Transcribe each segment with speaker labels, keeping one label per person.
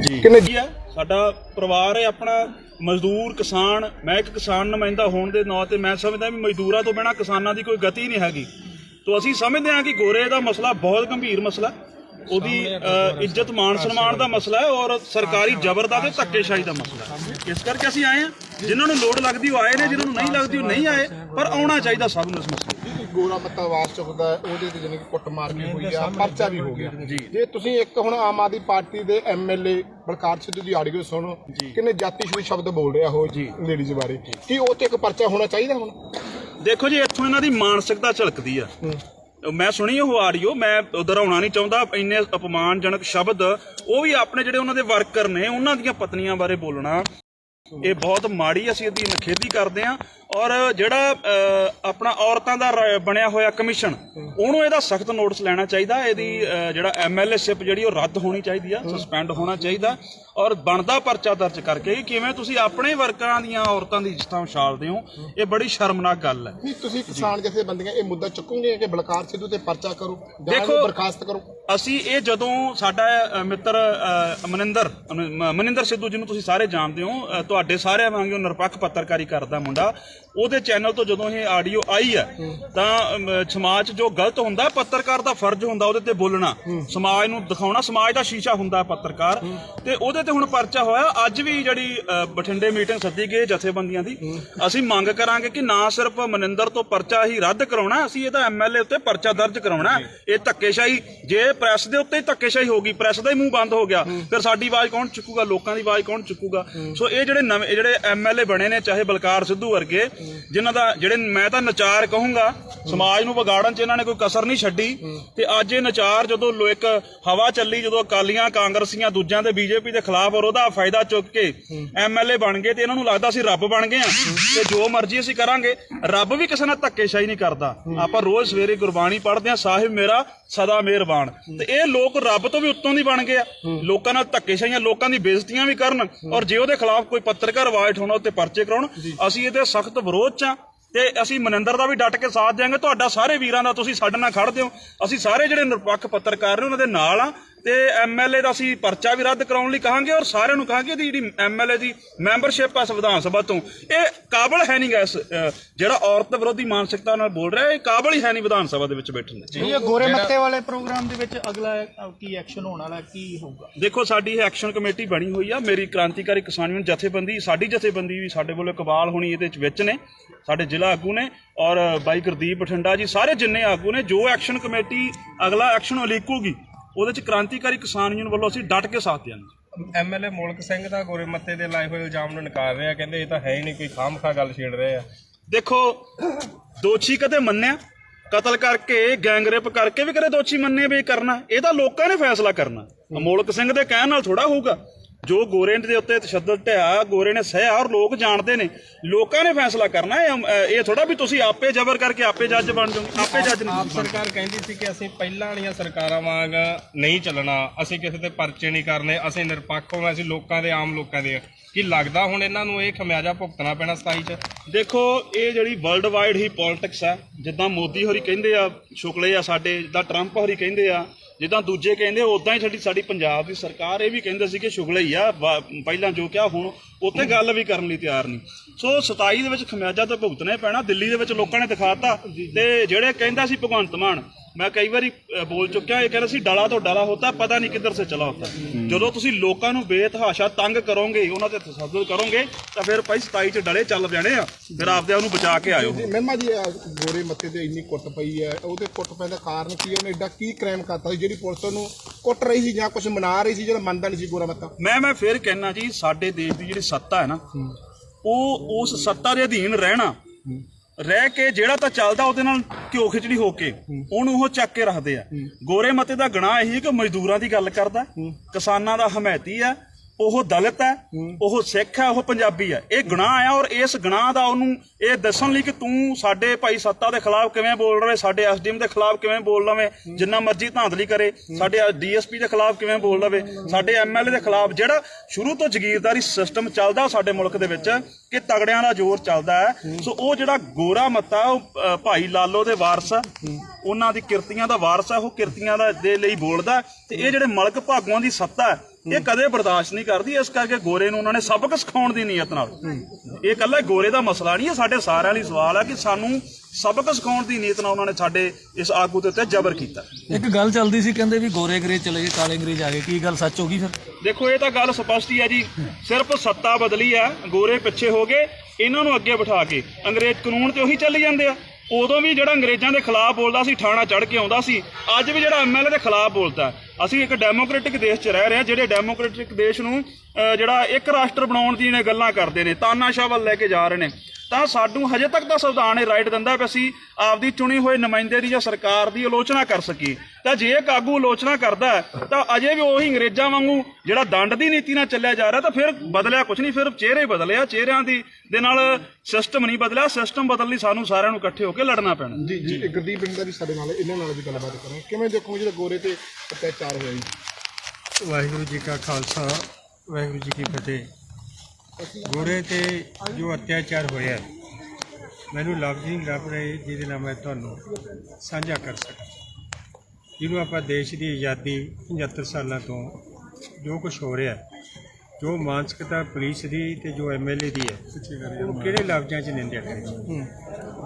Speaker 1: ਜੀ।
Speaker 2: ਕਿੰਨੇ
Speaker 1: ਕੀ ਹੈ ਸਾਡਾ ਪਰਿਵਾਰ ਹੈ ਆਪਣਾ ਮਜ਼ਦੂਰ ਕਿਸਾਨ। ਮੈਂ ਇੱਕ ਕਿਸਾਨ ਨੁਮਾਇੰਦਾ ਹੋਣ ਦੇ ਨਾਂ ਤੇ ਮੈਂ ਸਮਝਦਾ ਵੀ ਮਜ਼ਦੂਰਾਂ ਤੋਂ ਬਿਨਾ ਕਿਸਾਨਾਂ ਦੀ ਕੋਈ ਗਤੀ ਨਹੀਂ ਹੈਗੀ। ਤੋਂ ਅਸੀਂ ਸਮਝਦੇ ਹਾਂ ਕਿ ਗੋਰੇ ਦਾ ਮਸਲਾ ਬਹੁਤ ਗੰਭੀਰ ਮਸਲਾ ਉਹਦੀ ਇੱਜ਼ਤ ਮਾਨ ਸਨਮਾਨ ਦਾ ਮਸਲਾ ਹੈ ਔਰ ਸਰਕਾਰੀ ਜ਼ਬਰ ਦਾ ਤੇ ਧੱਕੇਸ਼ਾਹੀ ਦਾ ਮਸਲਾ ਹੈ। ਇਸ ਕਰਕੇ ਅਸੀਂ ਆਏ ਹਾਂ। ਜਿਨ੍ਹਾਂ ਨੂੰ ਲੋੜ ਲੱਗਦੀ ਉਹ ਆਏ ਨੇ ਜਿਨ੍ਹਾਂ ਨੂੰ ਨਹੀਂ ਲੱਗਦੀ ਉਹ ਨਹੀਂ ਆਏ ਪਰ ਆਉਣਾ ਚਾਹੀਦਾ ਸਭ ਨੂੰ ਇਸ ਮਸਲੇ।
Speaker 2: ਗੋਰਾ ਮੱਤਾ ਵਾਸ ਚੁੱਕਦਾ ਹੈ, ਉਹਦੇ ਤੇ ਜਾਨੀ ਕਿ ਕੁੱਟ ਮਾਰ ਕੇ ਹੋਈ ਆ ਪਰਚਾ ਵੀ ਹੋ ਗਿਆ। ਜੇ। ਤੁਸੀਂ ਇੱਕ ਹੁਣ ਆਮ ਆਦਮੀ ਪਾਰਟੀ ਦੇ ਐਮਐਲਏ ਬਲਕਾਰ ਸਿੱਧੂ ਦੀ ਆਡੀਓ ਸੁਣੋ ਕਿੰਨੇ ਜਾਤੀ ਸ਼ੂਈ ਸ਼ਬਦ ਬੋਲ ਰਿਹਾ ਉਹ ਜੀ। ਲੇਡੀਜ਼ ਬਾਰੇ। ਕੀ ਉਹ ਤੇ ਇੱਕ ਪਰਚਾ ਹੋਣਾ ਚਾਹੀਦਾ ਹੁਣ?
Speaker 1: ਦੇਖੋ ਜੀ ਇੱਥੋਂ ਇਹਨਾਂ ਦੀ ਮਾਨਸਿਕਤਾ ਝਲਕਦੀ ਆ। ਮੈਂ ਸੁਣੀ ਉਹ ਆਡੀਓ ਮੈਂ ਦੁਹਰਾਉਣਾ ਨਹੀਂ ਚਾਹੁੰਦਾ ਇੰਨੇ ਅਪਮਾਨਜਨਕ ਸ਼ਬਦ ਉਹ ਵੀ ਆਪਣੇ ਜਿਹੜੇ ਉਹਨਾਂ ਦੇ ਵਰਕਰ ਨੇ ਉਹਨਾਂ ਦੀਆਂ ਪਤਨੀਆਂ ਬਾਰੇ ਬੋਲਣਾ। ਇਹ ਬਹੁਤ ਮਾੜੀ ਅਸੀਂ ਇਹਦੀ ਨਖੇਦੀ ਕਰਦੇ ਹਾਂ ਔਰ ਜਿਹੜਾ ਆਪਣਾ ਔਰਤਾਂ ਦਾ ਬਣਿਆ ਹੋਇਆ ਕਮਿਸ਼ਨ ਉਹਨੂੰ ਇਹਦਾ ਸਖਤ ਨੋਟਿਸ ਲੈਣਾ ਚਾਹੀਦਾ ਇਹਦੀ ਜਿਹੜਾ ਐਮਐਲਏਸ਼ਿਪ ਜਿਹੜੀ ਉਹ ਰੱਦ ਹੋਣੀ ਚਾਹੀਦੀ ਆ ਸਸਪੈਂਡ ਹੋਣਾ ਚਾਹੀਦਾ ਔਰ ਬਣਦਾ ਪਰਚਾ ਦਰਜ ਕਰਕੇ ਕਿਵੇਂ ਤੁਸੀਂ ਆਪਣੇ ਵਰਕਰਾਂ ਦੀਆਂ ਔਰਤਾਂ ਦੀ ਇੱਜ਼ਤਾਂ ਉਛਾਲਦੇ ਹੋ ਇਹ ਬੜੀ ਸ਼ਰਮਨਾਕ ਗੱਲ ਹੈ।
Speaker 2: ਨਹੀਂ ਤੁਸੀਂ ਕਿਸਾਨ ਜਥੇਬੰਦੀਆਂ ਇਹ ਮੁੱਦਾ ਚੁੱਕੋਗੇ ਕਿ ਬਲਕਾਰ ਸਿੱਧੂ ਤੇ ਪਰਚਾ ਕਰੋ
Speaker 1: ਦੇਖੋ-
Speaker 2: ਬਰਖਾਸਤ ਕਰੋ?
Speaker 1: ਅਸੀਂ ਇਹ ਜਦੋਂ ਸਾਡਾ ਮਿੱਤਰ ਮਨਿੰਦਰ ਮਨਿੰਦਰ ਸਿੱਧੂ ਜਿਹਨੂੰ ਤੁਸੀਂ ਸਾਰੇ ਜਾਣਦੇ ਹੋ ਤੁਹਾਡੇ ਸਾਰਿਆਂ ਵਾਂਗੂ ਨਿਰਪੱਖ ਪੱਤਰਕਾਰੀ ਕਰਦਾ ਮੁੰਡਾ ਉਹਦੇ ਚੈਨਲ ਤੋਂ ਜਦੋਂ ਇਹ ਆਡੀਓ ਆਈ ਹੈ ਤਾਂ ਸਮਾਜ ਜੋ ਗਲਤ ਹੁੰਦਾ ਪੱਤਰਕਾਰ ਦਾ ਫਰਜ਼ ਹੁੰਦਾ ਉਹਦੇ ਤੇ ਬੋਲਣਾ। ਸਮਾਜ ਨੂੰ ਦਿਖਾਉਣਾ ਸਮਾਜ ਦਾ ਸ਼ੀਸ਼ਾ ਹੁੰਦਾ ਪੱਤਰਕਾਰ। ਤੇ ਉਹਦੇ ਤੇ ਹੁਣ ਪਰਚਾ ਹੋਇਆ। ਅੱਜ ਵੀ ਜਿਹੜੀ ਬਠਿੰਡੇ ਮੀਟਿੰਗ ਸੱਦੀ ਗਈ ਜਥੇਬੰਦੀਆਂ ਦੀ। ਅਸੀਂ ਮੰਗ ਕਰਾਂਗੇ ਕਿ ਨਾ ਸਿਰਫ ਮਨਿੰਦਰ ਤੋਂ ਪਰਚਾ ਹੀ ਰੱਦ ਕਰਾਉਣਾ ਅਸੀਂ ਇਹਦਾ ਐਮਐਲਏ ਉੱਤੇ ਪਰਚਾ ਦਰਜ ਕਰਾਉਣਾ ਇਹ ਧੱਕੇਸ਼ਾਹੀ ਜੇ ਪ੍ਰੈਸ ਦੇ ਉੱਤੇ ਹੀ ਧੱਕੇਸ਼ਾਹੀ ਹੋ ਗਈ ਪ੍ਰੈਸ ਦਾ ਹੀ ਮੂੰਹ ਬੰਦ ਹੋ ਗਿਆ ਫਿਰ ਸਾਡੀ ਆਵਾਜ਼ ਕੌਣ ਚੁੱਕੂਗਾ? ਲੋਕਾਂ ਦੀ ਆਵਾਜ਼ ਕੌਣ ਚੁੱਕੂਗਾ? ਸੋ ਇਹ ਜਿਹੜੇ ਨਵੇਂ ਜਿਹੜੇ ਐਮਐਲਏ ਬਣੇ ਨੇ ਚਾਹੇ ਬਲਕਾਰ ਸਿੱਧੂ ਵਰਗੇ ਜਿਨ੍ਹਾਂ ਦਾ ਜਿਹੜੇ ਮੈਂ ਤਾਂ ਨਚਾਰ ਕਹੂੰਗਾ, ਸਮਾਜ ਨੂੰ ਵਿਗਾੜਨ 'ਚ ਇਹਨਾਂ ਨੇ ਕੋਈ ਕਸਰ ਨਹੀਂ ਛੱਡੀ। ਤੇ ਅੱਜ ਇਹ ਨਚਾਰ ਜਦੋਂ ਲੋ ਹਵਾ ਚੱਲੀ, ਜਦੋਂ ਅਕਾਲੀਆਂ, ਕਾਂਗਰਸੀਆਂ ਦੂਜਿਆਂ ਦੇ ਬੀਜੇਪੀ ਦੇ ਖਿਲਾਫ ਔਰ ਉਹਦਾ ਫਾਇਦਾ ਚੁੱਕ ਕੇ ਐਮਐਲਏ ਬਣ ਗਏ ਤੇ ਇਹਨਾਂ ਨੂੰ ਲੱਗਦਾ ਸੀ ਰੱਬ ਬਣ ਗਏ ਆ ਤੇ ਜੋ ਮਰਜ਼ੀ ਅਸੀਂ ਕਰਾਂਗੇ, ਰੱਬ ਵੀ ਕਿਸੇ ਨਾਲ ਧੱਕੇਸ਼ਾਹੀ ਨਹੀਂ ਕਰਦਾ। ਆਪਾਂ ਰੋਜ਼ ਸਵੇਰੇ ਗੁਰਬਾਣੀ ਪੜ੍ਹਦੇ ਆ ਸਾਹਿਬ ਮੇਰਾ ਸਦਾ ਮਿਹਰਬਾਨ। ਤੇ ਇਹ ਲੋਕ ਰੱਬ ਤੋਂ ਵੀ ਉੱਤੋਂ ਦੀ ਬਣ ਗਏ ਆ। ਲੋਕਾਂ ਨਾਲ ਧੱਕੇਸ਼ਾਹੀਆਂ, ਲੋਕਾਂ ਦੀ ਬੇਇੱਜ਼ਤੀਆਂ ਵੀ ਕਰਨ ਔਰ ਜੇ ਉਹਦੇ ਖਿਲਾਫ ਕੋਈ ਪੱਤਰਕਾਰ ਆਵਾਜ਼ ਉਠਾਉਣਾ ਉੱਤੇ ਪਰਚੇ ਕਰਾਉਣ, ਅਸੀਂ ਇਹਦੇ ਸਖਤ ਵਿਰੋਧ ਚ ਆ। ਤੇ ਅਸੀਂ ਮਨਿੰਦਰ ਦਾ ਵੀ ਡਟ ਕੇ ਸਾਥ ਦੇਵਾਂਗੇ ਤੁਹਾਡਾ ਸਾਰੇ ਵੀਰਾਂ ਦਾ ਤੁਸੀਂ ਸਾਡੇ ਨਾਲ ਖੜ੍ਹਦੇ ਹੋ ਅਸੀਂ ਸਾਰੇ ਜਿਹੜੇ ਨਿਰਪੱਖ ਪੱਤਰਕਾਰ ਨੇ ਉਹਨਾਂ ਦੇ ਨਾਲ ਆ। ਤੇ ਐਮਐਲਏ ਦਾ ਅਸੀਂ ਪਰਚਾ ਵੀ ਰੱਦ ਕਰਾਉਣ ਲਈ ਕਹਾਂਗੇ ਔਰ ਸਾਰਿਆਂ ਨੂੰ ਕਹਾਂਗੇ ਇਹਦੀ ਜਿਹੜੀ ਐਮਐਲਏ ਦੀ ਮੈਂਬਰਸ਼ਿਪ ਆ ਸੰਵਿਧਾਨ ਸਭਾ ਤੋਂ ਇਹ ਕਾਬਲ ਹੈ ਨਹੀਂ ਗਾ ਇਸ ਅ, ਜਿਹੜਾ ਔਰਤ ਵਿਰੋਧੀ ਮਾਨਸਿਕਤਾ ਨਾਲ ਬੋਲ ਰਿਹਾ ਇਹ ਕਾਬਲ ਹੀ ਹੈ ਨਹੀਂ ਵਿਧਾਨ ਸਭਾ ਦੇ ਵਿੱਚ ਬੈਠਣ ਦੇ।
Speaker 3: ਇਹ ਗੋਰੇ ਮੱਤੇ ਵਾਲੇ ਪ੍ਰੋਗਰਾਮ ਦੇ ਵਿੱਚ ਅਗਲਾ ਕੀ ਐਕਸ਼ਨ ਹੋਣ ਵਾਲਾ ਕੀ ਹੋਊਗਾ?
Speaker 1: ਦੇਖੋ ਸਾਡੀ ਇਹ ਐਕਸ਼ਨ ਕਮੇਟੀ ਬਣੀ ਹੋਈ ਆ ਮੇਰੀ ਕ੍ਰਾਂਤੀਕਾਰੀ ਕਿਸਾਨ ਯੂਨੀਅਨ ਜਥੇਬੰਦੀ ਸਾਡੀ ਜਥੇਬੰਦੀ ਵੀ ਸਾਡੇ ਵੱਲੋਂ ਇਕਬਾਲ ਹੋਣੀ ਇਹਦੇ ਵਿੱਚ ਵਿੱਚ ਨੇ ਸਾਡੇ ਜ਼ਿਲ੍ਹਾ ਆਗੂ ਨੇ ਔਰ ਬਾਈ ਗੁਰਦੀਪ ਬਠਿੰਡਾ ਜੀ ਸਾਰੇ ਜਿੰਨੇ ਆਗੂ ਨੇ ਜੋ ਐਕਸ਼ਨ ਕਮੇਟੀ ਅਗਲਾ ਐਕਸ਼ਨ ਉਲੀਕੂਗੀ ਉਹਦੇ ਚ ਕ੍ਰਾਂਤੀਕਾਰੀ ਕਿਸਾਨ ਯੂਨੀਅਨ ਵੱਲੋਂ ਅਸੀਂ ਡਟ ਕੇ ਸਾਥ ਦਿਆਂਗੇ।
Speaker 4: ਐਮਐਲਏ ਮੋਲਕ ਸਿੰਘ ਦਾ ਗੋਰੇ ਮੱਤੇ ਦੇ ਲਾਏ ਹੋਏ ਇਲਜ਼ਾਮ ਨੂੰ ਨਕਾਰ ਰਿਹਾ ਕਹਿੰਦੇ ਇਹ ਤਾਂ ਹੈ ਹੀ ਨਹੀਂ ਕੋਈ ਖਾਮਖਾ ਗੱਲ ਛੇੜ ਰਹੇ ਆ।
Speaker 1: ਦੇਖੋ ਦੋਸ਼ੀ ਕਦੇ ਮੰਨਿਆ? ਕਤਲ ਕਰਕੇ ਗੈਂਗਰੇਪ ਕਰਕੇ ਵੀ ਕਦੇ ਦੋਸ਼ੀ ਮੰਨੇ ਵੀ ਕਰਨਾ। ਇਹ ਤਾਂ ਲੋਕਾਂ ਨੇ ਫੈਸਲਾ ਕਰਨਾ। ਅਮੋਲਕ ਸਿੰਘ ਦੇ ਕਹਿਣ ਨਾਲ ਥੋੜਾ ਹੋਊਗਾ। ਜੋ ਗੋਰੇ ਦੇ ਉੱਤੇ ਤਸ਼ੱਦਦ ਢਿਆ ਗੋਰੇ ਨੇ ਸਹਿਆ ਔਰ ਲੋਕ ਜਾਣਦੇ ਨੇ। ਲੋਕਾਂ ਨੇ ਫੈਸਲਾ ਕਰਨਾ ਇਹ ਥੋੜਾ ਵੀ ਤੁਸੀਂ ਆਪੇ ਜ਼ਬਰ ਕਰਕੇ ਆਪੇ ਜੱਜ ਬਣ ਜਾਓਗੇ ਆਪੇ ਜੱਜ ਨਹੀਂ
Speaker 4: ਆਪ ਸਰਕਾਰ ਕਹਿੰਦੀ ਸੀ ਕਿ ਅਸੀਂ ਪਹਿਲਾਂ ਵਾਲੀਆਂ ਸਰਕਾਰਾਂ ਵਾਂਗ ਨਹੀਂ ਚੱਲਣਾ ਅਸੀਂ ਕਿਸੇ ਤੇ ਪਰਚੇ ਨਹੀਂ ਕਰਨੇ ਅਸੀਂ ਨਿਰਪੱਖ ਹੋਵਾਂ ਅਸੀਂ ਲੋਕਾਂ ਦੇ ਆਮ ਲੋਕਾਂ ਦੇ। ਕੀ ਲੱਗਦਾ ਹੁਣ ਇਹਨਾਂ ਨੂੰ ਇਹ ਖਮਿਆਜਾ ਭੁਗਤਣਾ ਪੈਣਾ 27 ਚ?
Speaker 1: ਦੇਖੋ ਇਹ ਜਿਹੜੀ ਵਰਲਡ ਵਾਈਡ ਹੀ ਪੋਲਿਟਿਕਸ ਆ ਜਿੱਦਾਂ ਮੋਦੀ ਹੋਰੀ ਕਹਿੰਦੇ ਆ ਸ਼ੁਕਲੇ ਆ ਸਾਡੇ ਜਿੱਦਾਂ ਟਰੰਪ ਹੋਰੀ ਕਹਿੰਦੇ ਆ ਜਿੱਦਾਂ ਦੂਜੇ ਕਹਿੰਦੇ ਉਦਾਂ ਹੀ ਸਾਡੀ ਸਾਡੀ ਪੰਜਾਬ ਦੀ ਸਰਕਾਰ ਇਹ ਵੀ ਕਹਿੰਦੇ ਸੀ ਕਿ ਸ਼ੁਕਲੇ ਹੀ ਆ ਪਹਿਲਾਂ ਜੋ ਕਿਹਾ, ਹੁਣ ਉੱਤੇ ਗੱਲ ਵੀ ਕਰਨ ਲਈ ਤਿਆਰ ਨਹੀਂ। ਸੋ 27 ਦੇ ਵਿੱਚ ਖਮਿਆਜਾ ਤਾਂ ਭੁਗਤਣਾ ਹੀ ਪੈਣਾ, ਦਿੱਲੀ ਦੇ ਵਿੱਚ ਲੋਕਾਂ ਨੇ ਦਿਖਾਤਾ ਤੇ ਜਿਹੜੇ ਕਹਿੰਦਾ ਸੀ ਭਗਵੰਤ ਮਾਨ ਮੈਂ ਕਈ ਵਾਰੀ ਬੋਲ ਚੁੱਕਿਆ ਇਹ ਕਹਿੰਦਾ ਸੀ ਡਲਾ ਤੋਂ ਡਲਾ ਹੁੰਦਾ ਪਤਾ ਨਹੀਂ ਕਿੱਧਰ ਸੇ ਚਲਾ ਹੁੰਦਾ। ਜਦੋਂ ਤੁਸੀਂ ਲੋਕਾਂ ਨੂੰ ਬੇਤਹਾਸ਼ਾ ਤੰਗ ਕਰੋਗੇ ਉਹਨਾਂ ਤੇ ਤਸੱਦਦ ਕਰੋਗੇ ਤਾਂ ਫਿਰ ਭਾਈ 27 ਚ ਡਲੇ ਚੱਲ ਜਾਣੇ ਆ। ਫਿਰ ਆਪਦੇ ਆਪ ਨੂੰ ਬਚਾ ਕੇ ਆਇਓ।
Speaker 2: ਜੀ ਮਹਿਮਾ ਜੀ ਗੋਰੇ ਮੱਤੇ ਤੇ ਇੰਨੀ ਕੁੱਟ ਪਈ ਹੈ ਉਹਦੇ ਕੁੱਟ ਪੈਣ ਦਾ ਕਾਰਨ ਕੀ ਹੈ? ਉਹਨੇ ਐਡਾ ਕੀ ਕ੍ਰਾਈਮ ਕਰਤਾ ਸੀ ਜਿਹੜੀ ਪੁਲਿਸ ਉਹਨੂੰ ਕੁੱਟ ਰਹੀ ਸੀ ਜਾਂ ਕੁਝ ਮਨਾ ਰਹੀ ਸੀ ਜਿਹੜਾ ਮੰਨਦਾ ਨਹੀਂ ਸੀ ਗੋਰਾ ਮੱਤਾ?
Speaker 1: ਮੈਂ ਮੈਂ ਫਿਰ ਕਹਿਣਾ ਜੀ ਸਾਡੇ ਦੇਸ਼ ਦੀ ਜਿਹੜੀ ਸੱਤਾ ਹੈ ਨਾ ਉਹ ਉਸ ਸੱਤਾ ਦੇ ਅਧੀਨ ਰਹਿਣਾ। ਰਹਿ ਕੇ ਜਿਹੜਾ ਤਾਂ ਚੱਲਦਾ ਉਹਦੇ ਨਾਲ ਘਿਓ ਖਿਚੜੀ ਹੋ ਕੇ ਉਹਨੂੰ ਉਹ ਚੱਕ ਕੇ ਰੱਖਦੇ ਆ। ਗੋਰੇ ਮਤੇ ਦਾ ਗਣਾ ਇਹੀ ਕਿ ਮਜ਼ਦੂਰਾਂ ਦੀ ਗੱਲ ਕਰਦਾ। ਕਿਸਾਨਾਂ ਦਾ ਹਮਾਇਤੀ ਆ। ਉਹ ਦਲਿਤ ਹੈ ਉਹ ਸਿੱਖ ਹੈ ਉਹ ਪੰਜਾਬੀ ਹੈ। ਇਹ ਗੁਨਾਹ ਆ ਔਰ ਇਸ ਗੁਨਾਹ ਦਾ ਉਹਨੂੰ ਇਹ ਦੱਸਣ ਲਈ ਕਿ ਤੂੰ ਸਾਡੇ ਭਾਈ ਸੱਤਾ ਦੇ ਖਿਲਾਫ ਕਿਵੇਂ ਬੋਲ ਰਵੇਂ ਸਾਡੇ ਐਸਡੀਐਮ ਦੇ ਖਿਲਾਫ ਕਿਵੇਂ ਬੋਲ ਰਵੇਂ ਜਿੰਨਾ ਮਰਜ਼ੀ ਧਾਂਦਲੀ ਕਰੇ ਸਾਡੇ ਡੀਐਸਪੀ ਦੇ ਖਿਲਾਫ ਕਿਵੇਂ ਬੋਲ ਰਵੇ ਸਾਡੇ ਐਮਐਲਏ ਦੇ ਖਿਲਾਫ ਜਿਹੜਾ ਸ਼ੁਰੂ ਤੋਂ ਜ਼ਗੀਰਦਾਰੀ ਸਿਸਟਮ ਚੱਲਦਾ ਸਾਡੇ ਮੁਲਕ ਦੇ ਵਿੱਚ ਕਿ ਤਗੜਿਆਂ ਦਾ ਜ਼ੋਰ ਚੱਲਦਾ ਹੈ। ਸੋ ਉਹ ਜਿਹੜਾ ਗੋਰਾ ਮੱਤਾ ਉਹ ਭਾਈ ਲਾਲੋ ਦੇ ਵਾਰਸ ਉਹਨਾਂ ਦੀ ਕਿਰਤੀਆਂ ਦਾ ਵਾਰਸ ਆ ਉਹ ਕਿਰਤੀਆਂ ਦਾ ਦੇ ਲਈ ਬੋਲਦਾ ਤੇ ਇਹ ਜਿਹੜੇ ਮਲਕ ਭਾਗੂਆਂ ਦੀ ਸੱਤਾ ਹੈ ਇਹ ਕਦੇ ਬਰਦਾਸ਼ਤ ਨਹੀਂ ਕਰਦੀ ਇਸ ਕਰਕੇ ਗੋਰੇ ਨੂੰ ਉਹਨਾਂ ਨੇ ਸਬਕ ਸਿਖਾਉਣ ਦੀ ਨੀਅਤ ਨਾਲ। ਇਹ ਇਕੱਲਾ ਗੋਰੇ ਦਾ ਮਸਲਾ ਨਹੀਂ ਇਹ ਸਾਡੇ ਸਾਰਿਆਂ ਲਈ ਸਵਾਲ ਹੈ ਕਿ ਸਾਨੂੰ ਸਬਕ ਸਿਖਾਉਣ ਦੀ ਨੀਅਤ ਨਾਲ ਉਹਨਾਂ ਨੇ ਸਾਡੇ ਇਸ ਆਗੂ ਦੇ ਉੱਤੇ ਜ਼ਬਰ ਕੀਤਾ।
Speaker 5: ਇੱਕ ਗੱਲ ਚੱਲਦੀ ਸੀ ਕਹਿੰਦੇ ਵੀ ਗੋਰੇ ਅੰਗਰੇਜ਼ ਚਲੇ ਗਏ ਕਾਲੇ ਅੰਗਰੇਜ਼ ਆ ਗਏ ਕੀ ਗੱਲ ਸੱਚ ਹੋ ਗਈ ਫਿਰ?
Speaker 1: ਦੇਖੋ ਇਹ ਤਾਂ ਗੱਲ ਸਪਸ਼ਟ ਹੀ ਹੈ ਜੀ ਸਿਰਫ ਸੱਤਾ ਬਦਲੀ ਹੈ ਗੋਰੇ ਪਿੱਛੇ ਹੋ ਗਏ ਇਹਨਾਂ ਨੂੰ ਅੱਗੇ ਬਿਠਾ ਕੇ ਅੰਗਰੇਜ਼ ਕਾਨੂੰਨ ਤੇ ਉਹੀ ਚੱਲੀ ਜਾਂਦੇ ਆ। ਉਦੋਂ ਵੀ ਜਿਹੜਾ ਅੰਗਰੇਜ਼ਾਂ ਦੇ ਖਿਲਾਫ ਬੋਲਦਾ ਸੀ ਠਾਣਾ ਚੜ ਕੇ ਆਉਂਦਾ ਸੀ ਅੱਜ ਵੀ ਜਿਹੜਾ ਐਮਐਲਏ ਦੇ ਖਿਲਾਫ ਬੋਲਦਾ। ਅਸੀਂ ਇੱਕ ਡੈਮੋਕ੍ਰੈਟਿਕ ਦੇਸ਼ 'ਚ ਰਹਿ ਰਹੇ ਹਾਂ, ਜਿਹੜੇ ਡੈਮੋਕ੍ਰੈਟਿਕ ਦੇਸ਼ ਨੂੰ ਜਿਹੜਾ ਇੱਕ ਰਾਸ਼ਟਰ ਬਣਾਉਣ ਦੀ ਨੇ ਗੱਲਾਂ ਕਰਦੇ ਨੇ, ਤਾਨਾਸ਼ਾਹ ਵੱਲ ਲੈ ਕੇ ਜਾ ਰਹੇ ਨੇ। ਤਾਂ ਸਾਨੂੰ ਹਜੇ ਤੱਕ ਤਾਂ ਸੰਵਿਧਾਨ ਇਹ ਰਾਈਟ ਦਿੰਦਾ ਵੀ ਅਸੀਂ ਆਪਦੀ ਚੁਣੀ ਹੋਏ ਨੁਮਾਇੰਦੇ ਦੀ ਜਾਂ ਸਰਕਾਰ ਦੀ ਆਲੋਚਨਾ ਕਰ ਸਕੀਏ। ਤਾਂ ਜੇ ਇੱਕ ਆਗੂ ਆਲੋਚਨਾ ਕਰਦਾ, ਤਾਂ ਅਜੇ ਵੀ ਉਹੀ ਅੰਗਰੇਜ਼ਾਂ ਵਾਂਗੂ ਜਿਹੜਾ ਦੰਡ ਦੀ ਨੀਤੀ ਨਾਲ ਚੱਲਿਆ ਜਾ ਰਿਹਾ, ਤਾਂ ਫਿਰ ਬਦਲਿਆ ਕੁਝ ਨਹੀਂ, ਫਿਰ ਚਿਹਰੇ ਬਦਲਿਆ ਚਿਹਰਿਆਂ ਦੀ ਦੇ ਨਾਲ ਸਿਸਟਮ ਨਹੀਂ ਬਦਲਿਆ ਸਿਸਟਮ ਬਦਲਣ ਲਈ ਸਾਨੂੰ ਸਾਰਿਆਂ ਨੂੰ ਇਕੱਠੇ ਹੋ ਕੇ ਲੜਨਾ ਪੈਣਾ।
Speaker 2: ਜੀ ਜੀ ਇਹ ਗੁਰਦੀਪ ਬਿੰਦਾ ਵੀ ਸਾਡੇ ਨਾਲ ਇਹਨਾਂ ਨਾਲ ਵੀ ਗੱਲਬਾਤ ਕਰਾਂਗੇ। ਕਿਵੇਂ ਦੇਖੋ ਜਿਹੜਾ ਗੋਰੇ ਤੇ ਅਤਿਆਚਾਰ ਹੋਇਆ ਜੀ?
Speaker 6: ਵਾਹਿਗੁਰੂ ਜੀ ਕਾ ਖਾਲਸਾ ਵਾਹਿਗੁਰੂ ਜੀ ਕੀ ਫਤਿਹ। ਗੋਰੇ ਤੇ ਜੋ ਅਤਿਆਚਾਰ ਹੋਇਆ ਮੈਨੂੰ ਲਫ਼ਜ਼ ਨਹੀਂ ਲੱਭ ਰਹੇ ਜਿਹਦੇ ਨਾਲ ਮੈਂ ਤੁਹਾਨੂੰ ਸਾਂਝਾ ਕਰ ਸਕਾਂ। ਜਿਹਨੂੰ ਆਪਾਂ ਦੇਸ਼ ਦੀ ਆਜ਼ਾਦੀ 75 ਸਾਲਾਂ ਤੋਂ ਜੋ ਕੁਝ ਹੋ ਰਿਹਾ ਜੋ ਮਾਨਸਿਕਤਾ ਪੁਲਿਸ ਦੀ ਤੇ ਜੋ ਐਮਐਲਏ ਦੀ ਹੈ ਉਹ ਕਿਹੜੇ ਲਫ਼ਜ਼ਾਂ 'ਚ ਨਿੰਦਿਆ ਕਰੇ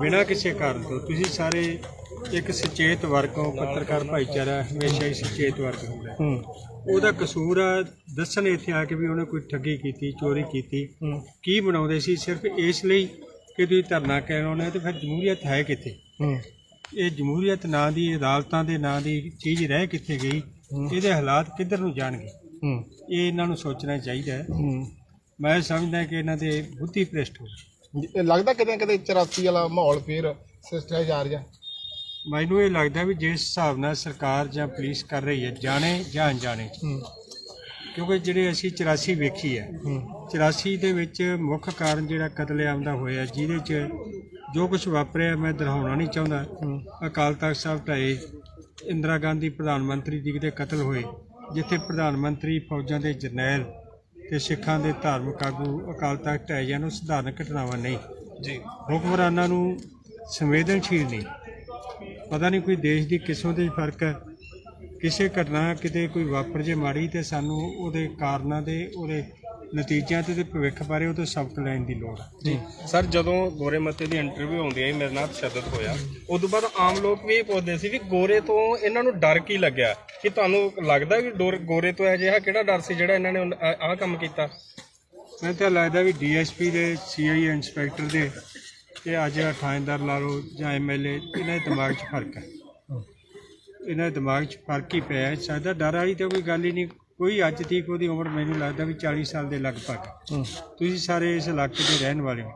Speaker 6: ਬਿਨਾਂ ਕਿਸੇ ਕਾਰਨ ਤੋਂ। ਤੁਸੀਂ ਸਾਰੇ ਇੱਕ ਸੁਚੇਤ ਵਰਗ ਪੱਤਰਕਾਰ ਭਾਈਚਾਰਾ ਹਮੇਸ਼ਾ ਹੀ ਸੁਚੇਤ ਵਰਗ ਹੁੰਦਾ ਹੈ। ਉਹਦਾ ਕਸੂਰ ਆ ਦੱਸਣ ਇੱਥੇ ਆ ਕੇ ਵੀ ਉਹਨੇ ਕੋਈ ਠੱਗੀ ਕੀਤੀ ਚੋਰੀ ਕੀਤੀ। ਕੀ ਬਣਾਉਂਦੇ ਸੀ? ਸਿਰਫ ਇਸ ਲਈ ਕਿ ਤੁਸੀਂ ਧਰਨਾ ਕਰਾਉਣਾ ਤੇ ਫਿਰ ਜਮਹੂਰੀਅਤ ਹੈ ਕਿੱਥੇ? ਇਹ ਜਮਹੂਰੀਅਤ ਨਾਂ ਦੀ ਅਦਾਲਤਾਂ ਦੇ ਨਾਂ ਦੀ ਚੀਜ਼ ਰਹਿ ਕਿੱਥੇ ਗਈ? ਇਹਦੇ ਹਾਲਾਤ ਕਿੱਧਰ ਨੂੰ ਜਾਣਗੇ? ਇਹ ਇਹਨਾਂ ਨੂੰ ਸੋਚਣਾ ਚਾਹੀਦਾ ਹੈ। ਮੈਂ ਸਮਝਦਾ ਕਿ ਇਹਨਾਂ ਦੇ ਬੁੱਧੀ ਭ੍ਰਿਸ਼ਟ ਹੋ
Speaker 2: ਜੀ, ਇਹ ਲੱਗਦਾ ਕਿਤੇ ਨਾ ਕਿਤੇ 84 ਵਾਲਾ ਮਾਹੌਲ ਫੇਰ ਸਿਸਟਮ ਜਾ ਰਿਹਾ।
Speaker 6: ਮੈਨੂੰ ਇਹ ਲੱਗਦਾ ਵੀ ਜਿਸ ਹਿਸਾਬ ਨਾਲ ਸਰਕਾਰ ਜਾਂ ਪੁਲਿਸ ਕਰ ਰਹੀ ਹੈ ਜਾਣੇ ਜਾਂ ਅਣਜਾਣੇ। ਕਿਉਂਕਿ ਜਿਹੜੇ ਅਸੀਂ 84 ਵੇਖੀ ਹੈ 84 ਦੇ ਵਿੱਚ ਮੁੱਖ ਕਾਰਨ ਜਿਹੜਾ ਕਤਲੇਆਮ ਦਾ ਹੋਇਆ ਜਿਹਦੇ 'ਚ ਜੋ ਕੁਝ ਵਾਪਰਿਆ ਮੈਂ ਦੁਹਰਾਉਣਾ ਨਹੀਂ ਚਾਹੁੰਦਾ। ਅਕਾਲ ਤਖਤ ਸਾਹਿਬ ਢਾਏ ਇੰਦਰਾ ਗਾਂਧੀ ਪ੍ਰਧਾਨ ਮੰਤਰੀ ਜੀ ਦੇ ਕਤਲ ਹੋਏ ਜਿੱਥੇ ਪ੍ਰਧਾਨ ਮੰਤਰੀ ਫੌਜਾਂ ਦੇ ਜਰਨੈਲ ਤੇ ਸਿੱਖਾਂ ਦੇ ਧਾਰਮਿਕ ਆਗੂ ਅਕਾਲ ਤਖਤ ਜਾਣ ਉਹ ਸਧਾਰਨ ਘਟਨਾਵਾਂ ਨਹੀਂ। ਜੀ। ਹੁਕਮਰਾਨਾਂ ਨੂੰ ਸੰਵੇਦਨਸ਼ੀਲ ਨਹੀਂ। ਪਤਾ ਨਹੀਂ ਕੋਈ ਦੇਸ਼ ਦੀ ਕਿਸਮਤ ਵਿੱਚ ਫ਼ਰਕ ਹੈ। ਕਿਸੇ ਘਟਨਾ ਕਿਤੇ ਕੋਈ ਵਾਪਰ ਜੇ ਮਾੜੀ ਤੇ ਸਾਨੂੰ ਉਹਦੇ ਕਾਰਨਾਂ ਦੇ ਉਹਦੇ ਨਤੀਜਿਆਂ ਤੇ ਤੇ ਭਵਿੱਖ ਬਾਰੇ ਉਹ ਤੋਂ ਸਬਕ ਲੈਣ ਦੀ ਲੋੜ ਹੈ
Speaker 4: ਜੀ। ਸਰ ਜਦੋਂ ਗੋਰੇ ਮੱਤੇ ਦੀ ਇੰਟਰਵਿਊ ਹੁੰਦੀ ਹੈ ਮੇਰੇ ਨਾਲ ਤਸ਼ੱਦਦ ਹੋਇਆ। ਉਦੋਂ ਬਾਅਦ ਆਮ ਲੋਕ ਵੀ ਇਹ ਪੁੱਛਦੇ ਸੀ ਵੀ ਗੋਰੇ ਤੋਂ ਇਹਨਾਂ ਨੂੰ ਡਰ ਕੀ ਲੱਗਿਆ? ਕਿ ਤੁਹਾਨੂੰ ਲੱਗਦਾ ਵੀ ਡੋਰ- ਗੋਰੇ ਤੋਂ ਅਜਿਹਾ ਕਿਹੜਾ ਡਰ ਸੀ ਜਿਹੜਾ ਇਹਨਾਂ ਨੇ ਆਹ ਕੰਮ ਕੀਤਾ?
Speaker 6: ਮੈਨੂੰ ਤਾਂ ਲੱਗਦਾ ਵੀ ਡੀਐਸਪੀ ਦੇ ਸੀਆਈ ਇੰਸਪੈਕਟਰ ਦੇ ਤੇ ਅੱਜ ਥਾਣੇਦਾਰ ਲਾ ਲਓ ਜਾਂ ਐਮਐਲਏ ਇਹਨਾਂ ਦੇ ਦਿਮਾਗ 'ਚ ਫ਼ਰਕ ਹੈ। ਇਹਨਾਂ ਦੇ ਦਿਮਾਗ 'ਚ ਫ਼ਰਕ ਹੀ ਪਿਆ ਹੈ। ਸਾਡਾ ਡਰ ਵਾਲੀ ਤਾਂ ਕੋਈ ਗੱਲ ਹੀ ਨਹੀਂ। ਕੋਈ ਅੱਜ ਤੀਕ ਉਹਦੀ ਉਮਰ ਮੈਨੂੰ ਲੱਗਦਾ ਵੀ 40 ਸਾਲ ਦੇ ਲਗਭਗ। ਹੈ। ਤੁਸੀਂ ਸਾਰੇ ਇਸ ਇਲਾਕੇ ਦੇ ਰਹਿਣ ਵਾਲੇ ਹੋ।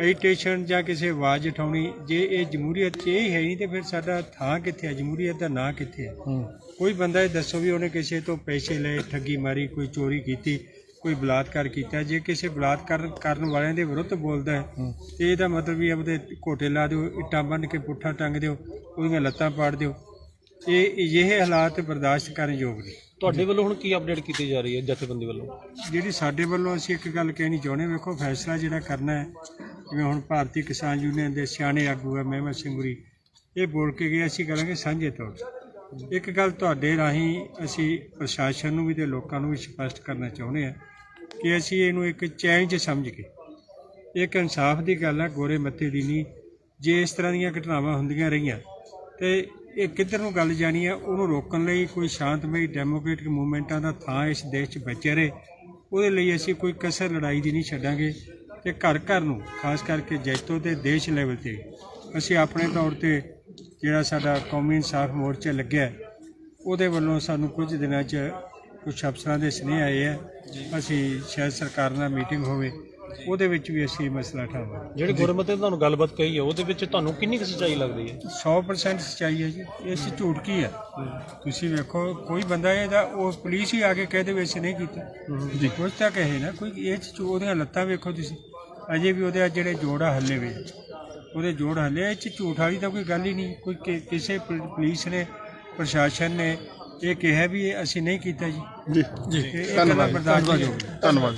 Speaker 6: ਐਜੀਟੇਸ਼ਨ ਜਾਂ ਕਿਸੇ ਆਵਾਜ਼ ਉਠਾਉਣੀ ਜੇ ਇਹ ਜਮਹੂਰੀਅਤ 'ਚ ਇਹ ਹੈ ਨਹੀਂ ਤੇ ਫਿਰ ਸਾਡਾ ਥਾਂ ਕਿੱਥੇ ਹੈ ਜਮਹੂਰੀਅਤ ਦਾ ਨਾਂ ਕਿੱਥੇ ਹੈ। ਕੋਈ ਬੰਦਾ ਇਹ ਦੱਸੋ ਵੀ ਉਹਨੇ ਕਿਸੇ ਤੋਂ ਪੈਸੇ ਲਏ ਠੱਗੀ ਮਾਰੀ ਕੋਈ ਚੋਰੀ ਕੀਤੀ ਕੋਈ ਬਲਾਤਕਾਰ ਕੀਤਾ। ਜੇ ਕਿਸੇ ਬਲਾਤਕਾਰ ਕਰਨ ਵਾਲਿਆਂ ਦੇ ਵਿਰੁੱਧ ਬੋਲਦਾ ਹੈ ਤੇ ਇਹਦਾ ਮਤਲਬ ਵੀ ਆਪਦੇ ਘੋਟੇ ਲਾ ਦਿਓ ਇੱਟਾਂ ਬੰਨ੍ਹ ਕੇ ਪੁੱਠਾ ਟੰਗ ਦਿਓ ਉਹਦੀਆਂ ਲੱਤਾਂ ਪਾੜ ਦਿਓ। ਇਹ ਇਹ ਹਾਲਾਤ ਬਰਦਾਸ਼ਤ ਕਰਨ ਯੋਗ ਨਹੀਂ
Speaker 5: ਤੁਹਾਡੇ ਵੱਲੋਂ ਹੁਣ ਕੀ ਅਪਡੇਟ ਕੀਤੀ ਜਾ ਰਹੀ ਹੈ ਜਥੇਬੰਦੀ ਵੱਲੋਂ?
Speaker 6: ਜਿਹੜੀ ਸਾਡੇ ਵੱਲੋਂ ਅਸੀਂ ਇੱਕ ਗੱਲ ਕਹਿਣੀ ਚਾਹੁੰਦੇ ਵੇਖੋ, ਫੈਸਲਾ ਜਿਹੜਾ ਕਰਨਾ ਹੈ, ਜਿਵੇਂ ਹੁਣ ਭਾਰਤੀ ਕਿਸਾਨ ਯੂਨੀਅਨ ਦੇ ਸਿਆਣੇ ਆਗੂ ਹੈ ਮਹਿਮਾ ਸਿੰਘ ਇਹ ਬੋਲ ਕੇ ਗਏ, ਅਸੀਂ ਕਰਾਂਗੇ ਸਾਂਝੇ ਤੌਰ ਤੇ। ਇੱਕ ਗੱਲ ਤੁਹਾਡੇ ਰਾਹੀਂ ਅਸੀਂ ਪ੍ਰਸ਼ਾਸਨ ਨੂੰ ਵੀ ਤੇ ਲੋਕਾਂ ਨੂੰ ਵੀ ਸਪਸ਼ਟ ਕਰਨਾ ਚਾਹੁੰਦੇ ਹਾਂ ਕਿ ਅਸੀਂ ਇਹਨੂੰ ਇੱਕ ਚੈਲੰਜ ਸਮਝ ਕੇ, ਇੱਕ ਇਨਸਾਫ ਦੀ ਗੱਲ ਹੈ, ਗੋਰੇ ਮੱਥੇ ਦੀ ਨਹੀਂ, ਜੇ ਇਸ ਤਰ੍ਹਾਂ ਦੀਆਂ ਘਟਨਾਵਾਂ ਹੁੰਦੀਆਂ ਰਹੀਆਂ ਤੇ ਇਹ ਕਿੱਧਰ ਨੂੰ ਗੱਲ ਜਾਣੀ ਹੈ? ਉਹਨੂੰ ਰੋਕਣ ਲਈ ਕੋਈ ਸ਼ਾਂਤਮਈ ਡੈਮੋਕ੍ਰੈਟਿਕ ਮੂਵਮੈਂਟਾਂ ਦਾ ਥਾਂ ਇਸ ਦੇਸ਼ 'ਚ ਬਚੇ ਰਹੇ। ਉਹਦੇ ਲਈ ਅਸੀਂ ਕੋਈ ਕਸਰ ਲੜਾਈ ਦੀ ਨਹੀਂ ਛੱਡਾਂਗੇ ਤੇ ਘਰ ਘਰ ਨੂੰ ਖਾਸ ਕਰਕੇ ਜੈਤੋ ਤੇ ਦੇਸ਼ ਲੈਵਲ ਤੇ ਅਸੀਂ ਆਪਣੇ ਤੌਰ ਤੇ ਜਿਹੜਾ ਸਾਡਾ ਕੌਮੀ ਇਨਸਾਫ ਮੋਰਚਾ ਲੱਗਿਆ ਉਹਦੇ ਵੱਲੋਂ ਸਾਨੂੰ ਕੁਝ ਦਿਨਾਂ 'ਚ ਕੁਝ ਅਫਸਰਾਂ ਦੇ ਸੁਨੇਹੇ ਆਏ ਆ। ਅਸੀਂ ਸ਼ਾਇਦ ਸਰਕਾਰ ਨਾਲ ਮੀਟਿੰਗ ਹੋਵੇ ਉਹਦੇ ਵਿੱਚ ਵੀ ਅਸੀਂ ਇਹ ਮਸਲਾ ਉਠਾਵਾਂਗੇ।
Speaker 5: ਜਿਹੜੀ ਗੁਰਮਤਿ ਨੇ ਤੁਹਾਨੂੰ ਗੱਲਬਾਤ ਕਹੀ ਹੈ ਉਹਦੇ ਵਿੱਚ ਤੁਹਾਨੂੰ ਕਿੰਨੀ ਕੁ ਸੱਚਾਈ ਲੱਗਦੀ ਹੈ?
Speaker 6: 100% ਸੱਚਾਈ ਹੈ ਜੀ। ਇਹ 'ਚ ਝੂਠ ਕੀ ਹੈ? ਤੁਸੀਂ ਵੇਖੋ ਕੋਈ ਬੰਦਾ ਇਹਦਾ ਉਹ ਪੁਲਿਸ ਹੀ ਆ ਕੇ ਕਹਿ ਦੇਵੇ ਅਸੀਂ ਨਹੀਂ ਕੀਤਾ। ਜੀ। ਕੁਝ ਤਾਂ ਕਹੇ ਨਾ ਕੋਈ ਇਹ 'ਚ ਉਹਦੀਆਂ ਲੱਤਾਂ ਵੇਖੋ ਤੁਸੀਂ ਅਜੇ ਵੀ ਉਹਦੇ ਜਿਹੜੇ ਜੋੜਾ ਹੱਲੇ ਵੇ। ਉਹਦੇ ਜੋੜ ਹੱਲੇ ਇਹ 'ਚ ਝੂਠ ਵਾਲੀ ਤਾਂ ਕੋਈ ਗੱਲ ਹੀ ਨਹੀਂ। ਕੋਈ ਕਿ- ਕਿਸੇ ਪੁਲਿਸ ਨੇ ਪ੍ਰਸ਼ਾਸਨ ਨੇ ਇਹ ਕਿਹਾ ਵੀ ਇਹ ਅਸੀਂ ਨਹੀਂ ਕੀਤਾ ਜੀ।
Speaker 2: ਜੀ।
Speaker 6: ਇਹ ਗੱਲਾਂ ਬਰਦਾਸ਼ਤ ਨਹੀਂ ਹੋਊਗੀ
Speaker 2: ਧੰਨਵਾਦ।